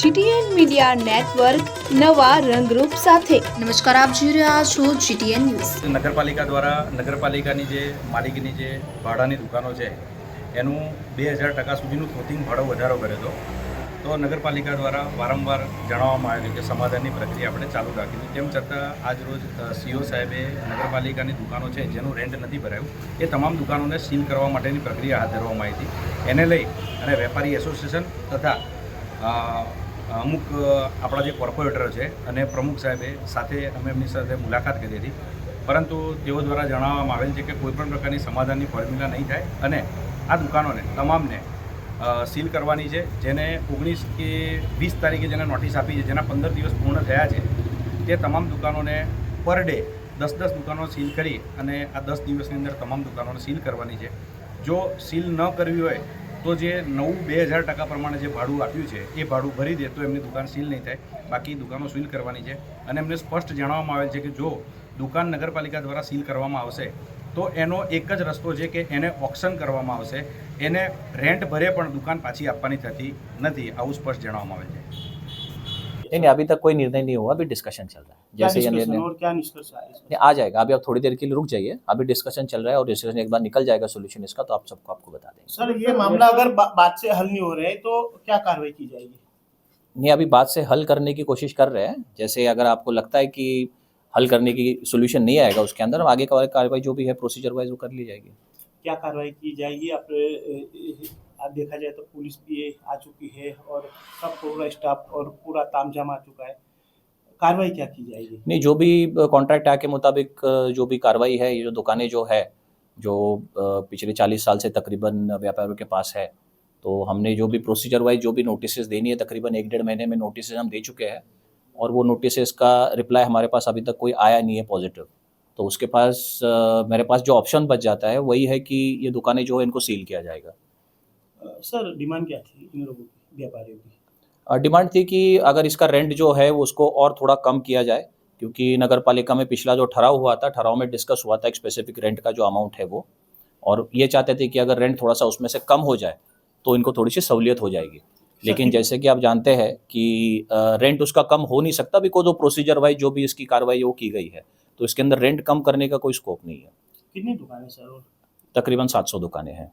GTN media network નવા રંગરૂપ સાથે. નમસ્કાર આપ જોઈ રહ્યા છો જીટીએન ન્યૂઝ. નગરપાલિકા દ્વારા નગરપાલિકાની જે માલિકીની જે ભાડાની દુકાનો છે એનું બે હજાર ટકા સુધીનું થોતિંગ ભાડો વધારો કર્યો હતો. તો નગરપાલિકા દ્વારા વારંવાર જણાવવામાં આવ્યું કે સમાધાનની પ્રક્રિયા આપણે ચાલુ રાખી હતી તેમ છતાં આજ રોજ સીઓ સાહેબે નગરપાલિકાની દુકાનો છે જેનું રેન્ટ નથી ભરાયું એ તમામ દુકાનોને સીલ કરવા માટેની પ્રક્રિયા હાથ ધરવામાં આવી હતી. એને લઈ અને વેપારી એસોસિએશન તથા અમુક આપણા જે કોર્પોરેટરો છે અને પ્રમુખ સાહેબે સાથે અમે એમની સાથે મુલાકાત કરી હતી. પરંતુ તેઓ દ્વારા જણાવવામાં આવેલ છે કે કોઈપણ પ્રકારની સમાધાનની ફોર્મ્યુલા નહીં થાય અને આ દુકાનોને, તમામને સીલ કરવાની છે, જેને ઓગણીસ કે વીસ તારીખે જેને નોટિસ આપી છે, જેના પંદર દિવસ પૂર્ણ થયા છે, તે તમામ દુકાનોને પર ડે દસ દસ દુકાનો સીલ કરી અને આ દસ દિવસની અંદર તમામ દુકાનોને સીલ કરવાની છે. જો સીલ ન કરવી હોય તો જે નવું બે હજાર ટકા પ્રમાણે જે ભાડું આપ્યું છે, એ ભાડું ભરી દે તો એમની દુકાન સીલ નહીં થાય. બાકી દુકાનો સીલ કરવાની છે. અને એમને સ્પષ્ટ જણાવવામાં આવેલ છે કે જો દુકાન નગરપાલિકા દ્વારા સીલ કરવામાં આવશે, તો એનો એક જ રસ્તો છે કે એને ઓક્શન કરવામાં આવશે. એને રેન્ટ ભરે પણ દુકાન પાછી આપવાની થતી નથી. આવું સ્પષ્ટ જણાવવામાં આવેલ છે. नहीं नहीं अभी तक कोई निर्णय नहीं हुआ अभी डिस्कशन चल रहा है। जैसे ये निर्णय और क्या निष्कर्ष नहीं, आ जाएगा अभी आप थोड़ी देर के लिए रुक जाइए अभी डिस्कशन चल रहा है और डिस्कशन एक बार निकल जाएगा सोल्यूशन इसका तो आप सबको आपको बता देंगे। सर ये मामला अगर बात से हल नहीं हो रहे तो क्या कार्रवाई की जाएगी? नहीं अभी बात से हल करने की कोशिश कर रहे हैं। जैसे अगर आपको लगता है कि हल करने की सोल्यूशन नहीं आएगा उसके अंदर आगे का कार्रवाई जो भी है प्रोसीजर वाइज वो कर ली जाएगी। क्या कार्रवाई की जाएगी? आप ए, देखा जाए तो पुलिस भी आ चुकी है और सब पूरा स्टाफ और पूरा तामझाम आ चुका है। कार्रवाई क्या की जाएगी? नहीं जो भी कॉन्ट्रैक्ट एक्ट के मुताबिक जो भी कार्रवाई है ये जो दुकानें जो है जो पिछले चालीस साल से तकरीबन व्यापारियों के पास है तो हमने जो भी प्रोसीजर वाइज जो भी नोटिस देनी है तकरीबन एक डेढ़ महीने में नोटिस हम दे चुके हैं और वो नोटिस का रिप्लाई हमारे पास अभी तक कोई आया नहीं है पॉजिटिव तो उसके पास मेरे पास जो ऑप्शन बच जाता है वही है कि ये दुकानें जो है इनको सील किया जाएगा। सर डिमांड क्या थी इन लोगों की व्यापारियों की? डिमांड थी कि अगर इसका रेंट जो है वो उसको और थोड़ा कम किया जाए क्योंकि नगर पालिका में पिछला जो ठहराव हुआ था ठराव में डिस्कस हुआ था एक स्पेसिफिक रेंट का जो अमाउंट है वो और ये चाहते थे कि अगर रेंट थोड़ा सा उसमें से कम हो जाए तो इनको थोड़ी सी सहूलियत हो जाएगी। लेकिन जैसे कि आप जानते हैं कि रेंट उसका कम हो नहीं सकता बिकॉज़ वो प्रोसीजर वाइज जो भी इसकी कार्रवाई वो की गई है। तो इसके अंदर रेंट कम करने का कोई स्कोप नहीं है। कितनी दुकानें सर तकरीबन 700 दुकानें हैं।